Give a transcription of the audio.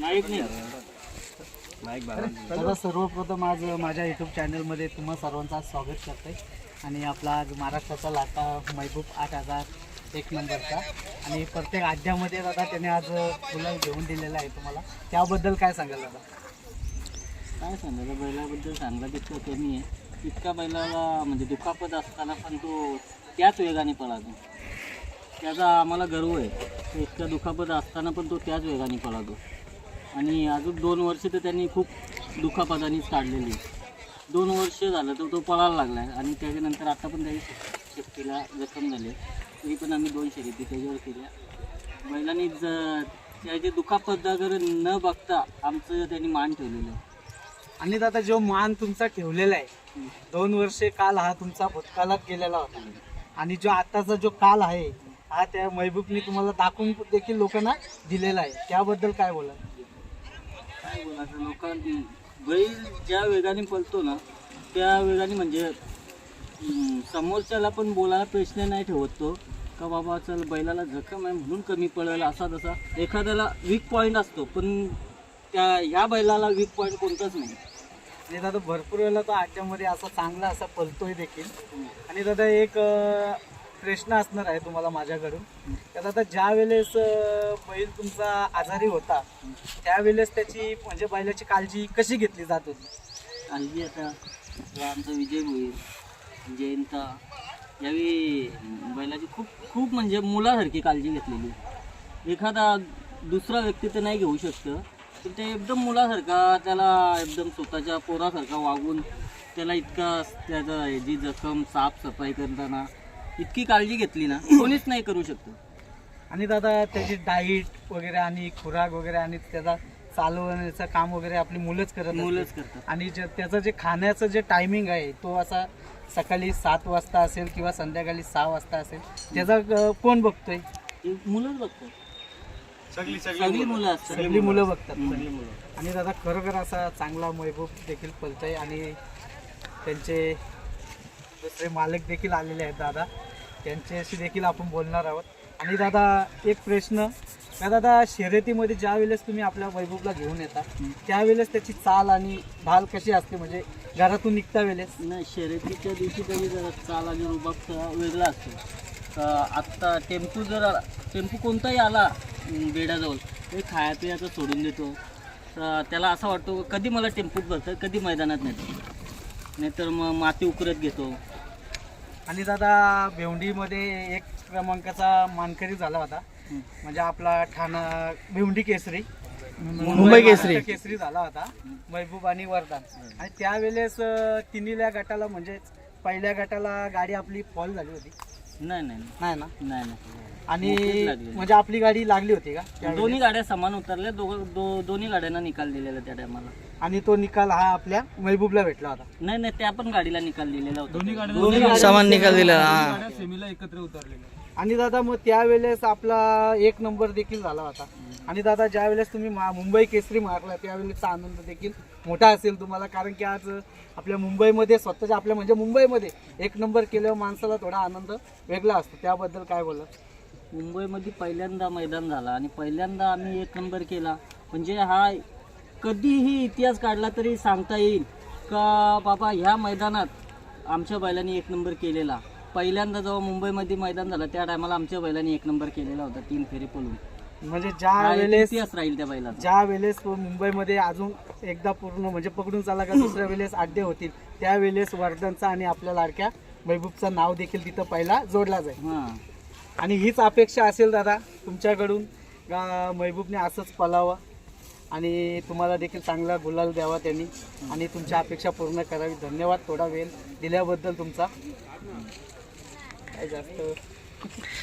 नाईक नाही. दादा सर्वप्रथम आज माझ्या यूट्यूब चॅनलमध्ये तुम्हा सर्वांचं आज स्वागत करते. आणि आपला आज महाराष्ट्राचा लाटा महबूब आठ हजार एक नंबरचा. आणि प्रत्येक आद्यामध्ये दादा त्याने आज फुलं घेऊन दिलेलं आहे तुम्हाला. त्याबद्दल काय सांगाल दादा? काय सांगायचं बैलाबद्दल सांगा तितकं कमी आहे. इतका बैलाला म्हणजे दुखापत असताना पण तो त्याच वेगाने पळातो. त्याचा आम्हाला गर्व आहे. इतका दुखापत असताना पण तो त्याच वेगाने पळातो. आणि अजून दोन वर्ष तर त्यांनी खूप दुखापतानीच काढलेली आहे. दोन वर्ष झालं तर तो पळायला लागला आहे आणि त्याच्यानंतर आता पण त्याची शेपटीला जखम झाली. तरी पण आम्ही दोन शर्यती त्याच्यावर केल्या. बैलांनी ज त्याची दुखापताकडे न बघता आमचं त्यांनी मान ठेवलेलं आहे. आणि दादा जो मान तुमचा ठेवलेला आहे दोन वर्षे काल हा तुमचा भूतकाळात गेलेला होता. आणि जो आताचा जो काल आहे हा त्या महबूबने तुम्हाला दाखवून देखील लोकांना दिलेला आहे. त्याबद्दल काय बोला काय बोलायचं लोकांनी बैल ज्या वेगाने पळतो ना त्या वेगाने म्हणजे समोरच्याला पण बोलायला प्रश्न नाही ठेवत तो का बाबा चल बैलाला जखम आहे म्हणून कमी पळेल असा तसा. एखाद्याला वीक पॉईंट असतो पण त्या ह्या बैलाला वीक पॉईंट कोणताच नाही. आणि दादा भरपूर वेळेला तो आजच्यामध्ये असा चांगला असा पलतोय देखील. आणि दादा एक अं, प्रश्न असणार आहे तुम्हाला माझ्याकडून. त्यात आता ज्या वेळेस बैल तुमचा आजारी होता त्यावेळेस त्याची म्हणजे बैलाची काळजी कशी घेतली जात होती? काळजी आता आमचा विजय होईल जयंता यावेळी बैलाची खूप खूप म्हणजे मुलासारखी काळजी घेतलेली. एखादा दुसरा व्यक्ती तर नाही घेऊ शकतं पण ते एकदम मुलासारखा त्याला एकदम स्वतःच्या पोरासारखा वागून त्याला इतका त्याचा जी जखम साफसफाई करताना इतकी काळजी घेतली ना कोणीच नाही करू शकतं. आणि दादा त्याची डाईट वगैरे आणि खुराक वगैरे आणि त्याचा चालवण्याचं काम वगैरे आपली मुलंच करत. मुलंच करतात. आणि जे त्याचं जे खाण्याचं जे टायमिंग आहे तो असा सकाळी सात वाजता असेल किंवा संध्याकाळी सहा वाजता असेल त्याचा अं, कोण बघतोय? मुलंच बघतात. सगळी मुलं. असतात. सगळी मुलं बघतात. सगळी मुलं. आणि दादा खरोखर असा चांगला महबूब देखील पलतोय आणि त्यांचे दुसरे मालक देखील आलेले आहेत दादा. त्यांच्याशी देखील आपण बोलणार आहोत. आणि दादा एक प्रश्न. का दादा शर्यतीमध्ये ज्या वेळेस तुम्ही आपल्या महबूबला घेऊन येता त्यावेळेस त्याची चाल आणि ढाल कशी असते? म्हणजे घरातून निघता वेळेस? नाही शर्यतीच्या दिवशी तरी जरा चाल आणि रुबाब वेगळा असतो. तर आत्ता टेम्पो जर टेम्पो कोणताही आला अं, बेडाजवळ ते खाया पियाचं सोडून देतो. तर त्याला असं वाटतो कधी मला टेम्पोत भरतं कधी मैदानात नेतं. नाहीतर मग माती उकरत घेतो. आणि दादा भेवंडीमध्ये एक क्रमांकाचा मानकरी झाला होता. म्हणजे आपला ठाणा भेवंडी केसरी. मुंबई केसरी. केसरी झाला होता महबूब आणि वरदान आणि त्यावेळेस तिन्हील्या गटाला म्हणजे पहिल्या गटाला गाडी आपली फॉल झाली होती. नाही नाही नाही. ना? नाही नाही. आणि. म्हणजे आपली गाडी लागली होती का? दोन्ही गाड्या समान उतरल्या दोघं दोन्ही गाड्यांना निकाल दिलेला त्या टायमाला. आणि तो निकाल हा आपल्या महबूबला भेटला होता. नाही नाही त्या पण गाडीला निकाल दिलेला होता. दोन्ही गाड्या- सामान निकाल दिला हा. आणि दादा मग त्यावेळेस आपला एक नंबर देखील झाला होता. आणि दादा ज्या वेळेस तुम्ही मा- मुंबई केसरी मारला त्यावेळेसचा आनंद देखील मोठा असेल तुम्हाला. कारण की आज आपल्या मुंबईमध्ये स्वतःच्या आपल्या म्हणजे मुंबईमध्ये एक नंबर केल्यावर माणसाला थोडा आनंद वेगळा असतो. त्याबद्दल काय बोला मुंबईमध्ये पहिल्यांदा मैदान झाला आणि पहिल्यांदा आम्ही एक नंबर केला. म्हणजे हा कधीही इतिहास काढला तरी सांगता येईल का बाबा ह्या मैदानात आमच्या बैलांनी एक नंबर केलेला. पहिल्यांदा जेव्हा मुंबईमध्ये मैदान झालं त्या टायमाला आमच्या बैलांनी एक नंबर केलेला होता तीन फेरी पळून. म्हणजे ज्या वेळेस इतिहास राहील त्या बैलाचा. ज्या वेळेस मुंबईमध्ये अजून एकदा पूर्ण म्हणजे पकडून चाला का दुसऱ्या वेळेस अड्डे होतील त्यावेळेस वर्धनचा आणि आपल्या लाडक्या महबूबचं नाव देखील तिथं पहिला जोडला जाईल. हां. आणि हीच अपेक्षा असेल दादा तुमच्याकडून का महबूबने असंच पलावं आणि तुम्हाला देखील चांगला गुलाल द्यावा त्यांनी. आणि तुमच्या अपेक्षा पूर्ण करावी. धन्यवाद थोडा वेळ दिल्याबद्दल तुमचा. काय जास्त?